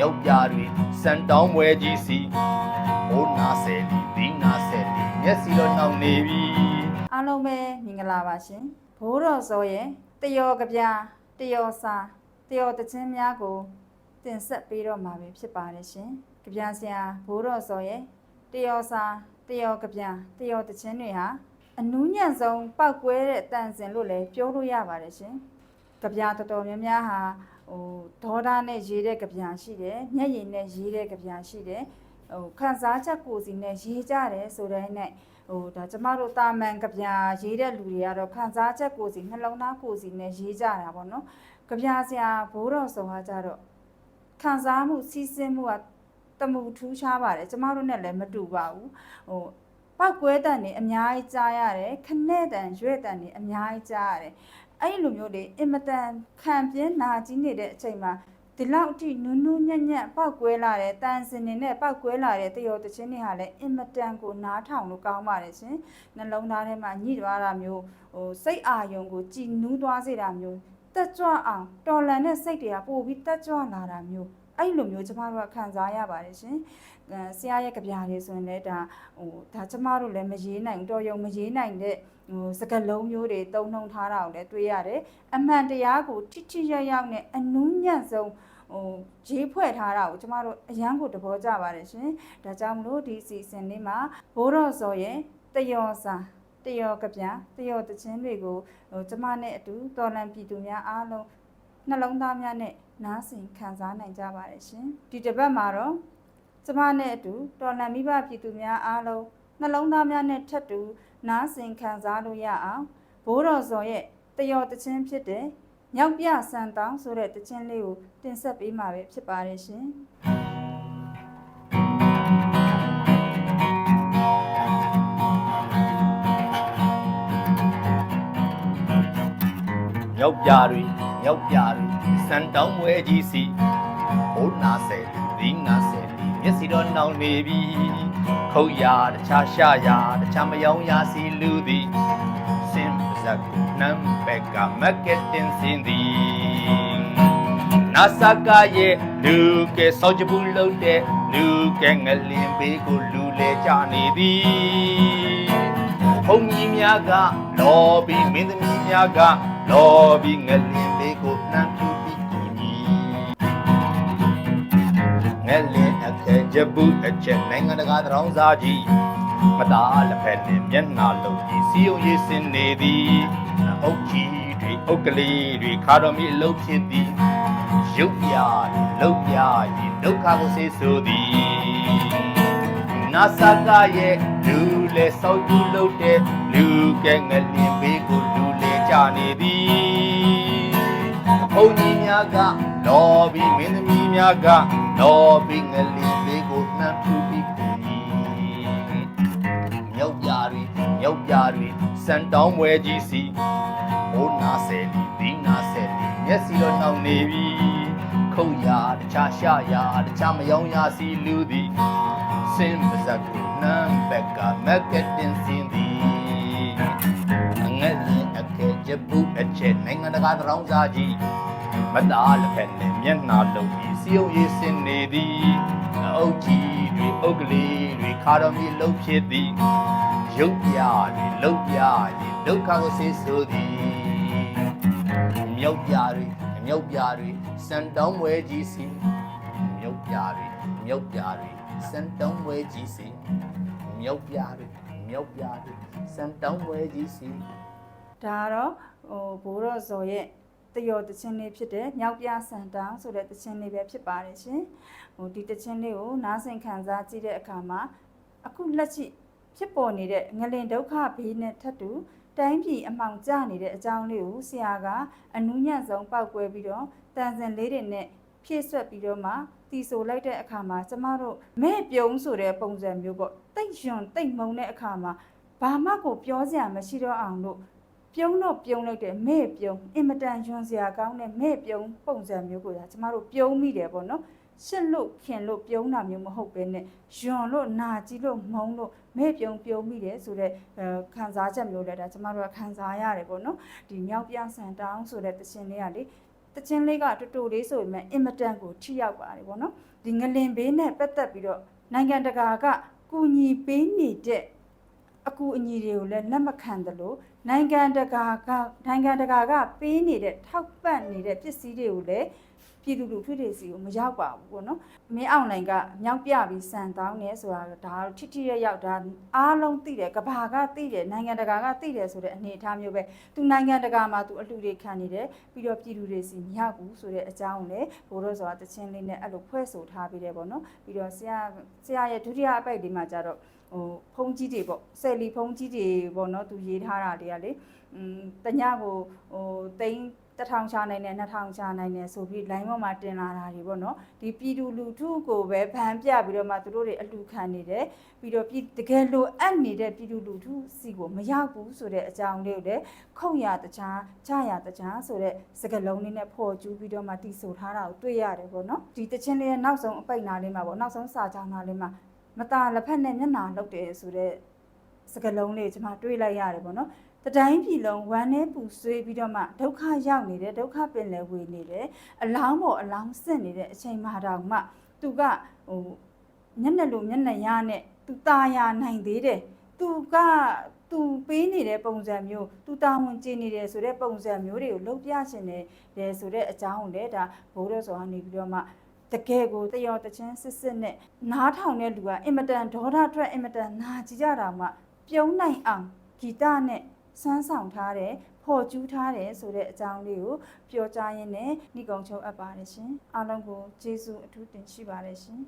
မြောက်ပြတွေစံတောင်းမွဲကြီးစီဘိုးနာဆယ်လီဒီနာဆယ်လီမျက်စီတော့နှောင်နေပြီအားလုံးပဲမင်္ဂလာပါရှင်ဘိုးတော်စောရဲ့တယောကပြတယောစာတယောတခြင်းများကိုတင်ဆက်ပေးတော့မှာပဲဖြစ်ပါတယ်ရှင်ကြပြဆရာဘိုးတော်စောရဲ့တယောစာတယောကပြတယောတခြင်းတွေဟာအနူးညံ့ဆုံးပောက်ကွဲတဲ့တန်စင်လို့လည်းပြောလို့ရပါတယ်ရှင်ကြပြတော်တော်များများဟာ ဟိုဒေါသနဲ့ရေးတဲ့ကြပြရှိတယ်မျက်ရည်နဲ့ရေးတဲ့ကြပြရှိတယ်ဟိုခန်းစားချက်ကိုယ်စီနဲ့ရေးကြတယ်ဆိုတဲ့နဲ့ဟိုဒါကျမတို့တာမန်ကြပြရေးတဲ့လူတွေကတော့ခံစားချက်ကိုယ်စီနှလုံးသားကိုယ်စီနဲ့ရေးကြတာပေါ့နော်ကြပြဆရာဘိုးတော်ဆောင်ကကြတော့ခံစားမှုစီးဆင်းမှုကတမှုထူးခြားပါတယ်ကျမတို့နဲ့လည်းမတူပါဘူးဟိုပောက်ကွဲတန်နေအများကြီးကြားရတယ်ခနဲ့တန်ရွဲ့တန်နေအများကြီးကြားရတယ် အဲ့ဒီလိုမျိုးတွေအင်မတန်ခံပြင်းနာကြီးနေတဲ့အချိန်မှာဒီလောက်အထိနူးနူးညံ့ညံ့ပောက်ကွဲလာတဲ့တန်စင်နေနဲ့ပောက်ကွဲလာတဲ့တယောတချင်းတွေဟာလည်းအင်မတန်ကိုနားထောင်လို့ကောင်းပါတယ်ရှင်နှလုံးသားထဲမှာညှိသွားတာမျိုးဟိုစိတ်အာရုံကိုကြည်နူးသွားစေတာမျိုးတက်ကြွအောင်တော်လန်တဲ့စိတ်တွေကပို့ပြီးတက်ကြွလာတာမျိုး အဲ့လိုမျိုးကျမတို့ကခံစားရပါတယ်ရှင်အဲဆရာရဲ့ကြပြားလေးဆိုရင်လည်းဒါဟိုဒါကျမတို့လည်းမရေးနိုင်ဘူးတော်ရုံမရေးနိုင်တဲ့ဟိုစကလုံးမျိုးတွေတုံနှုံထားတာကိုလည်းတွေ့ရတယ်အမှန်တရားကိုထိထိရောက်ရောက်နဲ့အနူးညံ့ဆုံးဟိုရေးဖွဲ့ထားတာကိုကျမတို့အရန်ကိုသဘောကျပါတယ်ရှင်ဒါကြောင့်မလို့ဒီစီစဉ်လေးမှာဘိုးတော်စောရဲ့တယောစာတယောကပြတယောတချင်းတွေကိုဟိုကျမနဲ့အတူတော်လန်ပြည်သူများအားလုံး နှလုံးသားများနဲ့နားဆင်ခံစားနိုင်ကြပါတယ်ရှင်ဒီတစ်ပတ်မှာတော့ကျမနဲ့အတူတော်လန်မိဘပြည်သူများအားလုံးနှလုံးသားများနဲ့ထပ်တူနားဆင်ခံစားလို့ရအောင်ဘိုးတော်စောရဲ့တယောတချင်းဖြစ်တဲ့မြောက်ပြဆန်တောင်းဆိုတဲ့တခြင်းလေးကိုတင်ဆက်ပေးမှာပဲဖြစ်ပါတယ်ရှင်မြောက်ပြတွေ မြောက်ပြတွေစံတောင်းမွဲကြီးစီဘိုးနာဆယ်လီဒီနာဆယ်လီမျက်စီတော့နှောင်နေပြီခုတ်ရတခြားရှာရတခြားမယောင်ရစီလူသည်စင်ပါဇက်နမ်ဘက်ကမက်ကက်တင်စင်သည်နာစကာရဲ့လူကဲစောချဘူးလုံးတဲ့လူကဲငလင်ဘေးကိုလူလေကြနေသည်ဘုံကြီးများကလော်ပြီးမင်းသမီးများက လော်ပြီးငလင်လေးကိုနှမ်းပြူပြီးကူညီငလင်အခက်ကြဘူးအချက်နိုင်ငံတကာသရောင်းစားကြီးမသားလက်ဖက်နဲ့မျက်နှာလုံးကြီးစီယုံရေးစင်နေသည်အုတ်ကြီးတွေအုတ်ကလေးတွေခါတော်မီအလုပ်ဖြစ်သည်ရုပ်ပြလှုပ်ပြရင်ဒုက္ခကိုဆေးဆိုသည်နာစကာရဲ့လူလေစောက်သူလုပ်တဲ့လူကဲငလင်ဘေးကိုလူလေကြနေသည်ဘုန်းကြီး များကလော်ပြီးမင်းသမီးများကလော်ပြီးငလင်ဘေးကိုနှမ်းပြူပြီးကူညီမြောက်ပြတွေမြောက်ပြတွေစံတောင်းမွဲကြီးစီဘိုးနာဆယ်လီဒီနာဆယ်လီမျက်စီတော့နှောင်နေပြီခုတ်ရတခြားရှာရတခြားမယောင်ရစီလူသည်စင်ပါဇက်ကိုနမ်ဘက်ကမက်ကက်တင်စင်သည်အငက်ရင်အကဲချဘူးအချက်နိုင်ငံတကာသရောင်းစားကြီး မသားလက်ဖက်နဲ့မျက်နှာလုံးပြီးစီယုံရေးစင်နေသည်အုတ်ကြီးတွေအုတ်ကလေးတွေခါတော်မီလှုပ်ဖြစ်သည်ရုပ်ပြတွေလှုပ်ပြရင်ဒုက္ခကိုဆေးဆိုသည်မြောက်ပြတွေမြောက်ပြတွေစံတောင်းဝဲကြီးစီမြောက်ပြတွေမြောက်ပြတွေစံတောင်းဝဲကြီးစီမြောက်ပြတွေမြောက်ပြတွေစံတောင်းဝဲကြီးစီဒါကတော့ဟိုဘိုးတော်ဇော်ရဲ့ တယောတချင်းလေးဖြစ်တဲ့မြောက်ပြဆန်တောင်းဆိုတဲ့တချင်းလေးပဲဖြစ်ပါတယ်ရှင်ဟိုဒီတချင်းလေးကိုနားဆင်ခံစားကြည့်တဲ့အခါမှာအခုလက်ရှိဖြစ်ပေါ်နေတဲ့ငလင်ဒုက္ခဘေးနဲ့ထပ်တူတိုင်းပြည်အမှောင်ကျနေတဲ့အကြောင်းလေးကိုဆရာကအနူးညံ့ဆုံးပောက်ကွဲပြီးတော့တန်စင်လေးတွေနဲ့ဖြည့်ဆွက်ပြီးတော့မှတီဆိုလိုက်တဲ့အခါမှာကျမတို့မဲ့ပြုံးဆိုတဲ့ပုံစံမျိုးပေါ့တိတ်ယွန်တိတ်မုံတဲ့အခါမှာဘာမှကိုပြောစရာမရှိတော့အောင်လို့ ပြုံးတော့ပြုံးလိုက်တယ်မဲ့ပြုံးအင်မတန်ယွန်စရာကောင်းတဲ့မဲ့ပြုံးပုံစံမျိုးကိုဒါကျမတို့ပြုံးမိတယ်ပေါ့နော်ရှစ်လို့ခင်လို့ပြုံးတာမျိုးမဟုတ်ပဲနဲ့ယွန်လို့နာကြီးလို့မုံလို့မဲ့ပြုံးပြုံးမိတယ်ဆိုတော့အဲခံစားချက်မျိုးလည်းဒါကျမတို့ကခံစားရတယ်ပေါ့နော်ဒီမြောက်ပြဆန်တောင်းဆိုတဲ့တခြင်းလေးကလေတတချင်းလေးကတူတူလေးဆိုပေမဲ့အင်မတန်ကိုထိရောက်ပါတယ်ဗောနော်ဒီငလင်ဘေးနဲ့ပတ်သက်ပြီးတော့နိုင်ငံတကာကကူညီပေးနေတဲ့ အကူအညီတွေကိုလည်းလက်မခံသလိုနိုင်ငံတကာကနိုင်ငံတကာကပေးနေတဲ့ထောက်ပံ့နေတဲ့ပစ္စည်းတွေကိုလည်း ပြည်သူလူထုတွေစီကိုမရောက်ပါဘူးပေါ့နော်မင်းအောင်လိုင်ကမြောက်ပြပြီးစံတောင်းနေဆိုတာတော့ဒါတော့ထိထိရရောက်ဒါအားလုံးသိတယ်ကဘာကသိတယ်နိုင်ငံတကာကသိတယ်ဆိုတဲ့အနေအထားမျိုးပဲသူနိုင်ငံတကာမှာသူအလှူတွေခံနေတယ်ပြီးတော့ပြည်သူတွေစီမရောက်ဘူးဆိုတဲ့အကြောင်းကိုလည်းဘိုးတို့ဆိုတာတချင်းလေးနဲ့အဲ့လိုဖွဲ့ဆိုထားပြီးတယ်ပေါ့နော်ပြီးတော့ဆရာဆရာရဲ့ဒုတိယအပိုက်ဒီမှာကျတော့ဟိုဖုံးကြီးတွေပေါ့ဆယ်လီဖုံးကြီးတွေပေါ့နော်သူရေးထားတာတွေကလေอืมတညကိုဟိုတိန်း တစ်ထောင်ချနိုင်တယ်နှစ်ထောင်ချနိုင်တယ်ဆိုပြီး line ပေါ်မှာတင်လာတာတွေပေါ့နော်ဒီပြည်သူလူထုကိုပဲဗန်ပြပြီးတော့မှသူတို့တွေအလူခံနေတယ်ပြီးတော့ပြည်တကယ်လိုအပ်နေတဲ့ပြည်သူလူထုစီကိုမရောက်ဘူးဆိုတဲ့အကြောင်းလေးကိုလည်းခုံရတခြားကြရတခြားဆိုတဲ့စကလုံးလေးနဲ့ဖော်ကျူးပြီးတော့မှတီဆိုထားတာကိုတွေ့ရတယ်ပေါ့နော်ဒီတချင်းလေးရဲ့နောက်ဆုံးအပိတ်နာလေးမှာပေါ့နောက်ဆုံးစာကြောင်းနာလေးမှာမตาလက်ဖက်နဲ့မျက်နှာလောက်တယ်ဆိုတဲ့စကလုံးလေးကျွန်မတွေ့လိုက်ရတယ်ပေါ့နော် တတိုင်းပြည်လုံးဝမ်းနဲ့ပူဆွေးပြီးတော့မှဒုက္ခရောက်နေတယ်ဒုက္ခပင်လယ်ဝေနေတယ်အလောင်းပေါ်အလောင်းစစ်နေတဲ့အချိန်မှတောင်မှသူကဟိုမျက်နှာလိုမျက်နှာရနဲ့သူตาရနိုင်သေးတယ်သူကသူပေးနေတဲ့ပုံစံမျိုးသူတာဝန်ကျင်နေတယ်ဆိုတဲ့ပုံစံမျိုးတွေကိုလုပ်ပြချင်တယ်တယ်ဆိုတဲ့အကြောင်းကိုလည်းဒါဘိုးတော်ဆိုတာနေပြီးတော့မှတကယ်ကိုတယောတချင်းစစ်စစ်နဲ့နားထောင်တဲ့လူကအင်မတန်ဒေါသထွက်အင်မတန်နာကြည့်ကြတာမှ ပြုံးနိုင်အောင်ဂီတနဲ့ စမ်းဆောင်ထားတယ်ဖော်ကျူးထားတယ်ဆိုတဲ့အကြောင်းလေးကိုပြောကြားရင်းနဲ့ညီကုံချုံအပ်ပါတယ်ရှင်အားလုံးကိုကျေးဇူးအထူးတင်ရှိပါတယ်ရှင်